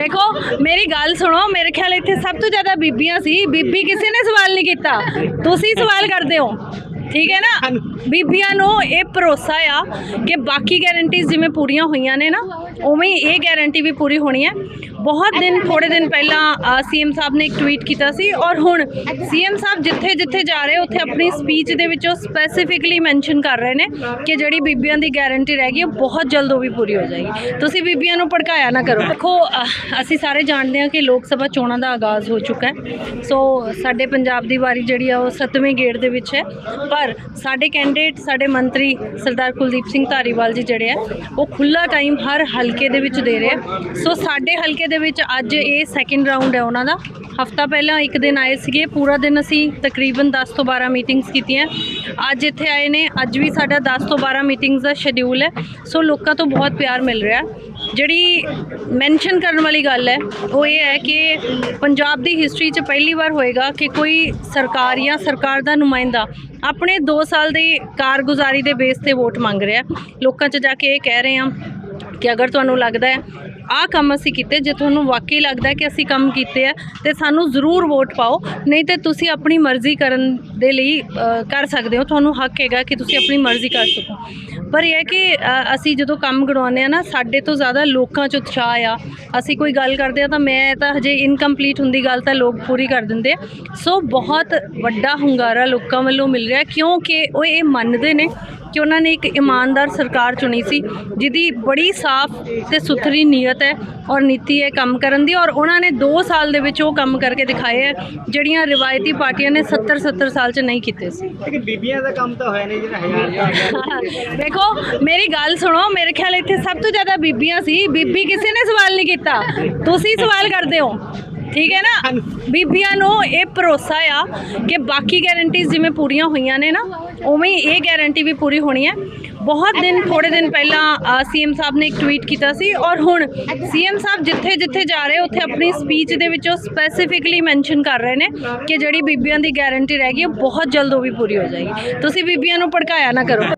ਦੇਖੋ, ਮੇਰੀ ਗੱਲ ਸੁਣੋ, ਮੇਰੇ ਖਿਆਲ ਇੱਥੇ ਸਭ ਤੋਂ ਜ਼ਿਆਦਾ ਬੀਬੀਆਂ ਸੀ। ਬੀਬੀ ਕਿਸੇ ਨੇ ਸਵਾਲ ਨਹੀਂ ਕੀਤਾ। ਤੁਸੀਂ ਸਵਾਲ ਕਰਦੇ ਹੋ। ਠੀਕ ਹੈ ਨਾ? ਬੀਬੀਆਂ ਨੂੰ ਇਹ ਭਰੋਸਾ ਆ ਕਿ ਬਾਕੀ ਗਾਰੰਟੀਜ਼ ਜਿਵੇਂ ਪੂਰੀਆਂ ਹੋਈਆਂ ਨੇ ਨਾ, ਉਵੇਂ ਹੀ ਇਹ ਗਾਰੰਟੀ ਵੀ ਪੂਰੀ ਹੋਣੀ ਹੈ। ਬਹੁਤ ਦਿਨ ਥੋੜੇ ਦਿਨ ਪਹਿਲਾਂ ਸੀਐਮ ਸਾਹਿਬ ਨੇ ਇੱਕ ਟਵੀਟ ਕੀਤਾ ਸੀ ਔਰ ਹੁਣ ਸੀਐਮ ਸਾਹਿਬ ਜਿੱਥੇ ਜਿੱਥੇ ਜਾ ਰਹੇ ਉੱਥੇ ਆਪਣੀ ਸਪੀਚ ਦੇ ਵਿੱਚ ਉਹ ਸਪੈਸੀਫਿਕਲੀ ਮੈਂਸ਼ਨ ਕਰ ਰਹੇ ਨੇ ਕਿ ਜਿਹੜੀ ਬੀਬੀਆਂ ਦੀ ਗਾਰੰਟੀ ਰਹਿ ਗਈ ਉਹ ਬਹੁਤ ਜਲਦ ਉਹ ਵੀ ਪੂਰੀ ਹੋ ਜਾਏਗੀ। ਤੁਸੀਂ ਬੀਬੀਆਂ ਨੂੰ ਭੜਕਾਇਆ ਨਾ ਕਰੋ। ਦੇਖੋ ਅਸੀਂ ਸਾਰੇ ਜਾਣਦੇ ਹਾਂ ਕਿ ਲੋਕ ਸਭਾ ਚੋਣਾਂ ਦਾ ਆਗਾਜ਼ ਹੋ ਚੁੱਕਾ ਹੈ। ਸੋ ਸਾਡੇ ਪੰਜਾਬ ਦੀ ਵਾਰੀ ਜਿਹੜੀ ਆ ਉਹ ਸੱਤਵੇਂ ਗੇੜ ਦੇ ਵਿੱਚ ਹੈ। ਪਰ ਸਾਡੇ ਕੈਂਡੀਡੇਟ ਸਾਡੇ ਮੰਤਰੀ ਸਰਦਾਰ ਕੁਲਦੀਪ ਸਿੰਘ ਧਾਰੀਵਾਲ ਜੀ ਜਿਹੜੇ ਆ ਉਹ ਖੁੱਲਾ ਟਾਈਮ ਹਰ ਹਲਕੇ ਦੇ ਵਿੱਚ ਦੇ ਰਹੇ ਆ। ਸੋ ਸਾਡੇ ਹਲਕੇ ਦੇ ਵਿੱਚ ਅੱਜ ਇਹ ਸੈਕਿੰਡ ਰਾਉਂਡ ਹੈ ਉਹਨਾਂ ਦਾ। ਹਫਤਾ ਪਹਿਲਾਂ ਇੱਕ ਦਿਨ ਆਏ ਸੀਗੇ, ਪੂਰਾ ਦਿਨ ਅਸੀਂ ਤਕਰੀਬਨ 10 ਤੋਂ 12 ਮੀਟਿੰਗਸ ਕੀਤੀਆਂ। ਅੱਜ ਇੱਥੇ ਆਏ ਨੇ, ਅੱਜ ਵੀ ਸਾਡਾ 10 ਤੋਂ 12 ਮੀਟਿੰਗਸ ਦਾ ਸ਼ਡਿਊਲ ਹੈ। ਸੋ ਲੋਕਾਂ ਤੋਂ ਬਹੁਤ ਪਿਆਰ ਮਿਲ ਰਿਹਾ ਜਿਹੜੀ ਮੈਂਸ਼ਨ ਕਰਨ ਵਾਲੀ ਗੱਲ ਹੈ, ਉਹ ਇਹ ਹੈ ਕਿ ਪੰਜਾਬ ਦੀ ਹਿਸਟਰੀ 'ਚ ਪਹਿਲੀ ਵਾਰ ਹੋਏਗਾ ਕਿ ਕੋਈ ਸਰਕਾਰ ਜਾਂ ਸਰਕਾਰ ਦਾ ਨੁਮਾਇੰਦਾ ਆਪਣੇ 2 ਸਾਲ ਦੀ ਕਾਰਗੁਜ਼ਾਰੀ ਦੇ ਬੇਸ ਤੇ ਵੋਟ ਮੰਗ ਰਿਹਾ ਲੋਕਾਂ 'ਚ ਜਾ ਕੇ ਇਹ ਕਹਿ ਰਹੇ ਹਾਂ ਕਿ ਅਗਰ ਤੁਹਾਨੂੰ ਲੱਗਦਾ ਹੈ ਆਹ ਕੰਮ ਅਸੀਂ ਕੀਤੇ, ਜੇ ਤੁਹਾਨੂੰ ਵਾਕਈ ਲੱਗਦਾ ਕਿ ਅਸੀਂ ਕੰਮ ਕੀਤੇ ਆ, ਤੇ ਸਾਨੂੰ ਜ਼ਰੂਰ ਵੋਟ ਪਾਓ। ਨਹੀਂ ਤੇ ਤੁਸੀਂ ਆਪਣੀ ਮਰਜ਼ੀ ਕਰਨ ਦੇ ਲਈ ਕਰ ਸਕਦੇ ਹੋ। ਤੁਹਾਨੂੰ ਹੱਕ ਹੈਗਾ ਕਿ ਤੁਸੀਂ ਆਪਣੀ ਮਰਜ਼ੀ ਕਰ ਸਕੋ। ਪਰ ਇਹ ਹੈ ਕਿ ਅਸੀਂ ਜਦੋਂ ਕੰਮ ਗੜਵਾਉਂਦੇ ਆ ਨਾ, ਸਾਡੇ ਤੋਂ ਜ਼ਿਆਦਾ ਲੋਕਾਂ 'ਚ ਉਤਸ਼ਾਹ ਆ। ਅਸੀਂ ਕੋਈ ਗੱਲ ਕਰਦੇ ਆ ਤਾਂ ਮੈਂ ਤਾਂ ਹਜੇ ਇਨਕੰਪਲੀਟ ਹੁੰਦੀ ਗੱਲ ਤਾਂ ਲੋਕ ਪੂਰੀ ਕਰ ਦਿੰਦੇ ਸੋ ਬਹੁਤ ਵੱਡਾ ਹੁੰਗਾਰਾ ਲੋਕਾਂ ਵੱਲੋਂ ਮਿਲ ਰਿਹਾ, ਕਿਉਂਕਿ ਉਹ ਇਹ ਮੰਨਦੇ ਨੇ ਕਿ ਉਹਨਾਂ ਨੇ ਇੱਕ ਇਮਾਨਦਾਰ ਸਰਕਾਰ ਚੁਣੀ ਸੀ ਜਿਹਦੀ ਬੜੀ ਸਾਫ਼ ਤੇ ਸੁਥਰੀ ਨੀਅਤ ਹੈ ਔਰ ਨੀਤੀ ਹੈ ਕੰਮ ਕਰਨ ਦੀ ਔਰ ਉਹਨਾਂ ਨੇ 2 ਸਾਲ ਦੇ ਵਿੱਚ ਉਹ ਕੰਮ ਕਰਕੇ ਦਿਖਾਏ ਹੈ ਜਿਹੜੀਆਂ ਰਿਵਾਇਤੀ ਪਾਰਟੀਆਂ ਨੇ 70 70 ਸਾਲ 'ਚ ਨਹੀਂ ਕੀਤੇ ਸੀ। ਲੇਕਿਨ ਬੀਬੀਆਂ ਦਾ ਕੰਮ ਤਾਂ ਹੋਇਆ ਨਹੀਂ ਜਿਹੜਾ ਹਜ਼ਾਰ ਦੇਖੋ ਮੇਰੀ ਗੱਲ ਸੁਣੋ ਮੇਰੇ ਖਿਆਲ ਇੱਥੇ ਸਭ ਤੋਂ ਜ਼ਿਆਦਾ ਬੀਬੀਆਂ ਸੀ ਬੀਬੀ ਕਿਸੇ ਨੇ ਸਵਾਲ ਨਹੀਂ ਕੀਤਾ। ਤੁਸੀਂ ਸਵਾਲ ਕਰਦੇ ਹੋ ਠੀਕ ਹੈ ਨਾ? ਬੀਬੀਆਂ ਨੂੰ ਇਹ ਭਰੋਸਾ ਆ ਕਿ ਬਾਕੀ ਗਾਰੰਟੀਜ਼ ਜਿਵੇਂ ਪੂਰੀਆਂ ਹੋਈਆਂ ਨੇ ਨਾ ਉਵੇਂ ਹੀ ਇਹ ਗਾਰੰਟੀ ਵੀ ਪੂਰੀ ਹੋਣੀ ਹੈ। ਬਹੁਤ ਦਿਨ ਥੋੜੇ ਦਿਨ ਪਹਿਲਾਂ ਸੀਐਮ ਸਾਹਿਬ ਨੇ ਇੱਕ ਟਵੀਟ ਕੀਤਾ ਸੀ ਔਰ ਹੁਣ ਸੀਐਮ ਸਾਹਿਬ ਜਿੱਥੇ ਜਿੱਥੇ ਜਾ ਰਹੇ, ਉੱਥੇ ਆਪਣੀ ਸਪੀਚ ਦੇ ਵਿੱਚ ਉਹ ਸਪੈਸੀਫਿਕਲੀ ਮੈਂਸ਼ਨ ਕਰ ਰਹੇ ਨੇ ਕਿ ਜਿਹੜੀ ਬੀਬੀਆਂ ਦੀ ਗਾਰੰਟੀ ਰਹਿ ਗਈ, ਉਹ ਬਹੁਤ ਜਲਦ ਉਹ ਵੀ ਪੂਰੀ ਹੋ ਜਾਏਗੀ। ਤੁਸੀਂ ਬੀਬੀਆਂ ਨੂੰ ਭੜਕਾਇਆ ਨਾ ਕਰੋ।